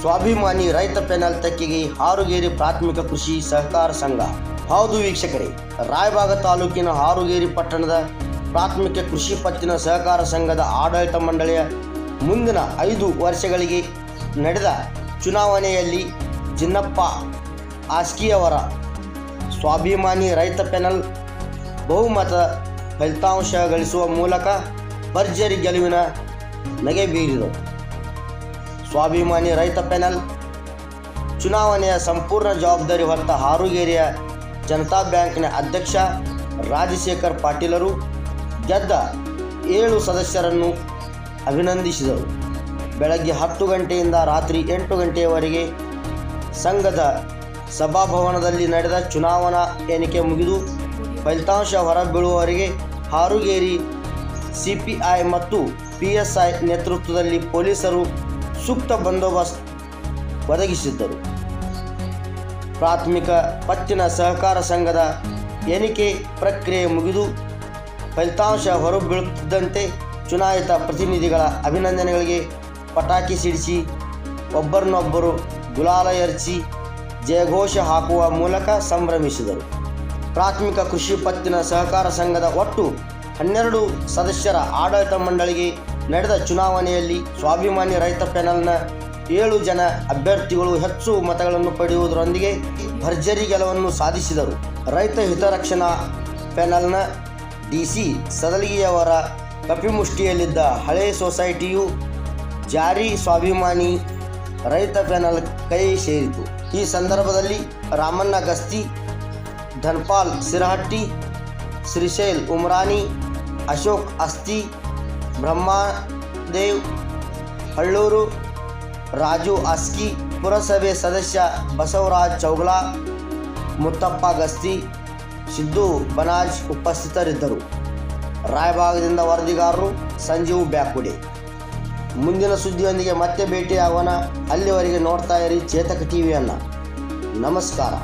ಸ್ವಾಭಿಮಾನಿ ರೈತ ಪೆನಲ್ ತಕ್ಕಿಗೆ ಹಾರುಗೇರಿ ಪ್ರಾಥಮಿಕ ಕೃಷಿ ಸಹಕಾರ ಸಂಘ. ಹೌದು ವೀಕ್ಷಕರೇ, ರಾಯಬಾಗ ತಾಲೂಕಿನ ಹಾರುಗೇರಿ ಪಟ್ಟಣದ ಪ್ರಾಥಮಿಕ ಕೃಷಿ ಪತ್ತಿನ ಸಹಕಾರ ಸಂಘದ ಆಡಳಿತ ಮಂಡಳಿಯ ಮುಂದಿನ ಐದು ವರ್ಷಗಳಿಗೆ ನಡೆದ ಚುನಾವಣೆಯಲ್ಲಿ ಜಿನ್ನಪ್ಪ ಆಸ್ಕಿಯವರ ಸ್ವಾಭಿಮಾನಿ ರೈತ ಪೆನಲ್ ಬಹುಮತ ಫಲಿತಾಂಶ ಗಳಿಸುವ ಮೂಲಕ ಭರ್ಜರಿ ಗೆಲುವಿನ ನಗೆ ಬೀರಿದರು. ಸ್ವಾಭಿಮಾನಿ ರೈತ ಪ್ಯಾನೆಲ್ ಚುನಾವಣೆಯ ಸಂಪೂರ್ಣ ಜವಾಬ್ದಾರಿ ಹೊತ್ತ ಹಾರುಗೇರಿಯ ಜನತಾ ಬ್ಯಾಂಕ್ನ ಅಧ್ಯಕ್ಷ ರಾಜಶೇಖರ್ ಪಾಟೀಲರು ಗೆದ್ದ ಏಳು ಸದಸ್ಯರನ್ನು ಅಭಿನಂದಿಸಿದರು. ಬೆಳಗ್ಗೆ ಹತ್ತು ಗಂಟೆಯಿಂದ ರಾತ್ರಿ ಎಂಟು ಗಂಟೆಯವರೆಗೆ ಸಂಘದ ಸಭಾಭವನದಲ್ಲಿ ನಡೆದ ಚುನಾವಣಾ ಎಣಿಕೆ ಮುಗಿದು ಫಲಿತಾಂಶ ಹೊರಬೀಳುವವರೆಗೆ ಹಾರುಗೇರಿ, ಸಿಪಿಐ ಮತ್ತು ಪಿಎಸ್ಐ ನೇತೃತ್ವದಲ್ಲಿ ಪೊಲೀಸರು ಸೂಕ್ತ ಬಂದೋಬಸ್ತ್ ಒದಗಿಸಿದ್ದರು. ಪ್ರಾಥಮಿಕ ಪತ್ತಿನ ಸಹಕಾರ ಸಂಘದ ಎಣಿಕೆ ಪ್ರಕ್ರಿಯೆ ಮುಗಿದು ಫಲಿತಾಂಶ ಹೊರಬೀಳುತ್ತಿದ್ದಂತೆ ಚುನಾಯಿತ ಪ್ರತಿನಿಧಿಗಳ ಅಭಿನಂದನೆಗಳಿಗೆ ಪಟಾಕಿ ಸಿಡಿಸಿ ಒಬ್ಬರನ್ನೊಬ್ಬರು ಗುಲಾಲ ಎರಚಿ ಜಯಘೋಷ ಹಾಕುವ ಮೂಲಕ ಸಂಭ್ರಮಿಸಿದರು. ಪ್ರಾಥಮಿಕ ಕೃಷಿ ಪತ್ತಿನ ಸಹಕಾರ ಸಂಘದ ಒಟ್ಟು ಹನ್ನೆರಡು ಸದಸ್ಯರ ಆಡಳಿತ ಮಂಡಳಿಗೆ ನಡೆದ ಚುನಾವಣೆಯಲ್ಲಿ ಸ್ವಾಭಿಮಾನಿ ರೈತ ಪ್ಯಾನಲ್ನ ಏಳು ಜನ ಅಭ್ಯರ್ಥಿಗಳು ಹೆಚ್ಚು ಮತಗಳನ್ನು ಪಡೆಯುವುದರೊಂದಿಗೆ ಭರ್ಜರಿ ಗೆಲುವನ್ನು ಸಾಧಿಸಿದರು. ರೈತ ಹಿತರಕ್ಷಣಾ ಪ್ಯಾನಲ್ನ ಡಿಸಿ ಸದಲಿಗೆಯವರ ಕಪಿಮುಷ್ಟಿಯಲ್ಲಿದ್ದ ಹಳೆ ಸೊಸೈಟಿಯು ಜಾರಿ ಸ್ವಾಭಿಮಾನಿ ರೈತ ಪ್ಯಾನಲ್ ಕೈ ಸೇರಿತು. ಈ ಸಂದರ್ಭದಲ್ಲಿ ರಾಮಣ್ಣ ಗಸ್ತಿ, ಧನ್ಪಾಲ್ ಸಿರಹಟ್ಟಿ, ಶ್ರೀಶೈಲ್ ಉಮ್ರಾನಿ, ಅಶೋಕ್ ಅಸ್ತಿ ಬ್ರಹ್ಮದೇವ್ ಹಳ್ಳೂರು, ರಾಜು ಅಸ್ಕಿ ಪುರಸಭೆ ಸದಸ್ಯ ಬಸವರಾಜ್ ಚೌಗಲಾ, ಮುತ್ತಪ್ಪ ಗಸ್ತಿ, ಸಿದ್ದು ಬನಾಜ್ ಉಪಸ್ಥಿತರಿದ್ದರು. ರಾಯಭಾಗದಿಂದ ವರದಿಗಾರರು ಸಂಜೀವ್ ಬ್ಯಾಕುಡೆ. ಮುಂದಿನ ಸುದ್ದಿಯೊಂದಿಗೆ ಮತ್ತೆ ಭೇಟಿಯಾಗೋಣ. ಅಲ್ಲಿವರೆಗೆ ನೋಡ್ತಾ ಇರಿ, ಚೇತಕ ಟಿವಿಯನ್ನು ನಮಸ್ಕಾರ.